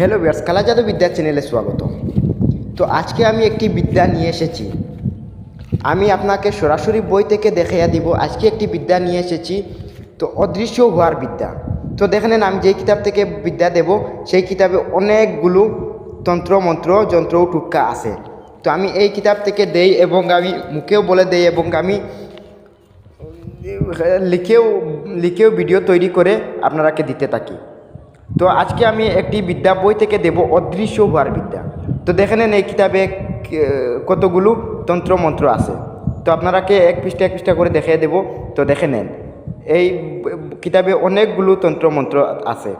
Hello বিয়ার্স কালা জাদু বিদ্যা চ্যানেলে স্বাগত তো আজকে আমি একটি বিদ্যা নিয়ে এসেছি। আমি আপনাকে সরাসরি বই থেকে দেখাইয়া দিব, আজকে একটি বিদ্যা নিয়ে এসেছি, তো অদৃশ্য হওয়ার বিদ্যা। তো দেখে নেন আমি যেই কিতাব থেকে বিদ্যা দেব, সেই কিতাবে অনেকগুলো তন্ত্র, মন্ত্র, যন্ত্র টুটকা আছে। তো আমি এই কিতাব থেকে দেই এবং আমি মুখেও বলে দেই এবং আমি লিখেও লিখেও ভিডিও তৈরি করে আপনারাকে দিতে থাকি। তো আজকে আমি একটি বিদ্যা বই থেকে দেব, অদৃশ্য হওয়ার বিদ্যা। তো দেখে নেন এই কিতাবে কতগুলো তন্ত্র মন্ত্র আছে। তো আপনারাকে এক পৃষ্ঠা এক পৃষ্ঠা করে দেখিয়ে দেব। তো দেখে নেন, এই কিতাবে অনেকগুলো তন্ত্র মন্ত্র আছে।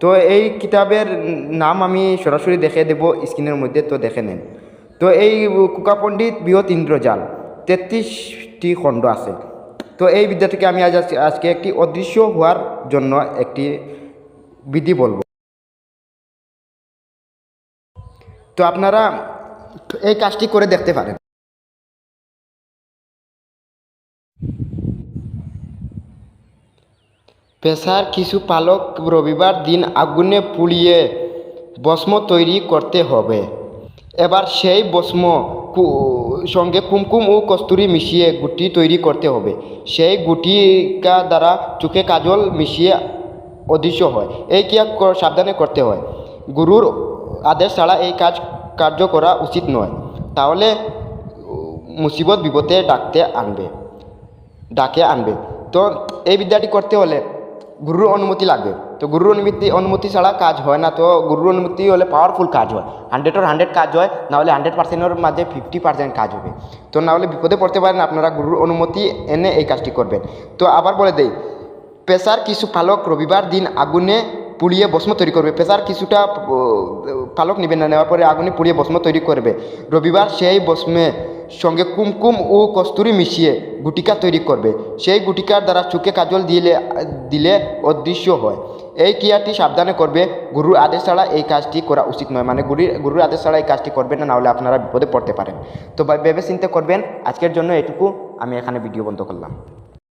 তো এই কিতাবের নাম আমি সরাসরি দেখিয়ে দেব স্ক্রিনের মধ্যে, তো দেখে নেন। তো এই কুকা পণ্ডিত বৃহৎ ইন্দ্রজাল, তেত্রিশটি খণ্ড আছে। তো এই বিদ্যা থেকে আমি আজ- আজকে একটি অদৃশ্য হওয়ার জন্য একটি বিধি বলব। তো আপনারা এই কাজটি করে দেখতে পারেন। পেশার কিছু পালক রবিবার দিন আগুনে পুড়িয়ে ভস্ম তৈরি করতে হবে। এবার সেই ভস্ম সঙ্গে কুমকুম ও কস্তুরি মিশিয়ে গুটি তৈরি করতে হবে। সেই গুটিকা দ্বারা চোখে কাজল মিশিয়ে অদৃশ্য হয়। এই ক্রিয়া সাবধানে করতে হয়। গুরুর আদেশ ছাড়া এই কাজ কার্য করা উচিত নয়। তাহলে মুসিবত বিপদে ডাকতে আনবে। ডাকে আনবে। তো এই বিদ্যাটি করতে হলে গুরুর অনুমতি লাগবে। তো গুরুর অনুমতি অনুমতি ছাড়া কাজ হয় না। তো গুরুর অনুমতি হলে পাওয়ারফুল কাজ হয়। হান্ড্রেডের হান্ড্রেড কাজ হয় না হলে হান্ড্রেড পার্সেন্টের মাঝে ফিফটি পার্সেন্ট কাজ হবে। তো না হলে বিপদে পড়তে পারেন আপনারা গুরুর অনুমতি এনে এই কাজটি করবেন। তো আবার বলে দেই পেশার কিছু পালক রবিবার দিন আগুনে পুড়িয়ে ভস্ম তৈরি করবে পেশার কিছুটা পালক নেবেন না নেওয়ার পরে আগুনে পুড়িয়ে ভস্ম তৈরি করবে রবিবার সেই ভস্মে সঙ্গে কুমকুম ও কস্তুরি মিশিয়ে গুটিকা তৈরি করবে সেই গুটিকার দ্বারা চোখে কাজল দিলে দিলে অদৃশ্য হয়। এই ক্রিয়াটি সাবধানে করবে গুরুর আদেশ ছাড়া এই কাজটি করা উচিত নয় মানে গুরুর গুরুর আদেশ ছাড়া এই কাজটি করবেন না, নাহলে আপনারা বিপদে পড়তে পারেন। তো ভেবে চিন্তে করবেন। আজকের জন্য এটুকু আমি এখানে ভিডিও বন্ধ করলাম।